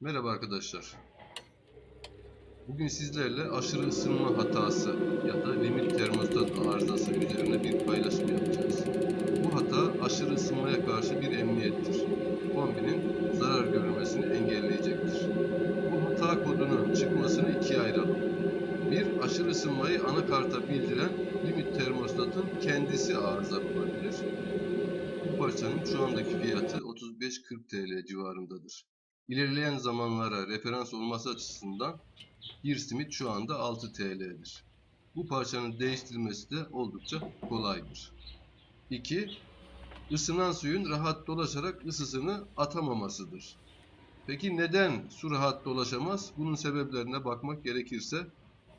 Merhaba arkadaşlar. Bugün sizlerle aşırı ısınma hatası ya da limit termostat arızası üzerine bir paylaşım yapacağız. Bu hata aşırı ısınmaya karşı bir emniyettir. Kombinin zarar görülmesini engelleyecektir. Bu hata kodunun çıkmasını ikiye ayıralım. Bir, aşırı ısınmayı anakarta bildiren limit termostatın kendisi arıza olabilir. Bu parçanın şu andaki fiyatı 35-40 TL civarındadır. İlerleyen zamanlara referans olması açısından bir simit şu anda 6 TL'dir. Bu parçanın değiştirilmesi de oldukça kolaydır. 2. Isınan suyun rahat dolaşarak ısısını atamamasıdır. Peki neden su rahat dolaşamaz? Bunun sebeplerine bakmak gerekirse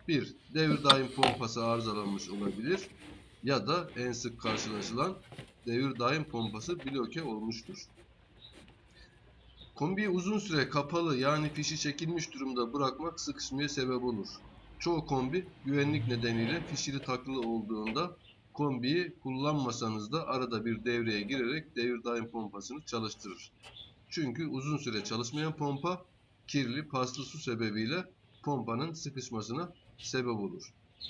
1. Devir daim pompası arızalanmış olabilir ya da en sık karşılaşılan devir daim pompası bloke olmuştur. Kombiyi uzun süre kapalı yani fişi çekilmiş durumda bırakmak sıkışmaya sebep olur. Çoğu kombi güvenlik nedeniyle fişili takılı olduğunda kombiyi kullanmasanız da arada bir devreye girerek devir daim pompasını çalıştırır. Çünkü uzun süre çalışmayan pompa kirli paslı su sebebiyle pompanın sıkışmasına sebep olur.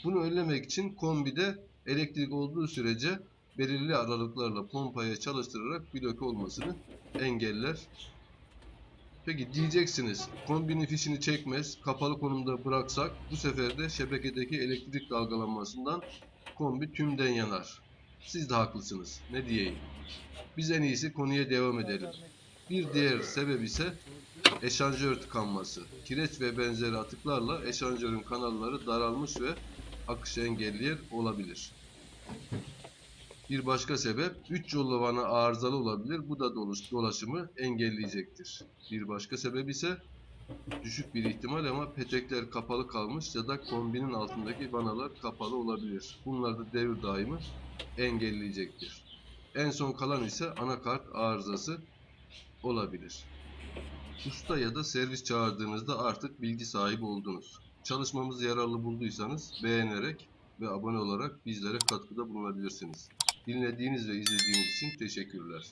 Bunu önlemek için kombide elektrik olduğu sürece belirli aralıklarla pompaya çalıştırarak bloke olmasını engeller. Peki diyeceksiniz kombinin fişini çekmez, kapalı konumda bıraksak bu sefer de şebekedeki elektrik dalgalanmasından kombi tümden yanar. Siz de haklısınız. Ne diyeyim? Biz en iyisi konuya devam edelim. Bir diğer sebep ise eşanjör tıkanması. Kireç ve benzeri atıklarla eşanjörün kanalları daralmış ve akışı engelleyen olabilir. Bir başka sebep 3 yollu vana arızalı olabilir. Bu da dolaşımı engelleyecektir. Bir başka sebep ise düşük bir ihtimal ama petekler kapalı kalmış ya da kombinin altındaki vanalar kapalı olabilir. Bunlar da devir daimi engelleyecektir. En son kalan ise anakart arızası olabilir. Usta ya da servis çağırdığınızda artık bilgi sahibi oldunuz. Çalışmamızı yararlı bulduysanız beğenerek ve abone olarak bizlere katkıda bulunabilirsiniz. Dinlediğiniz ve izlediğiniz için teşekkürler.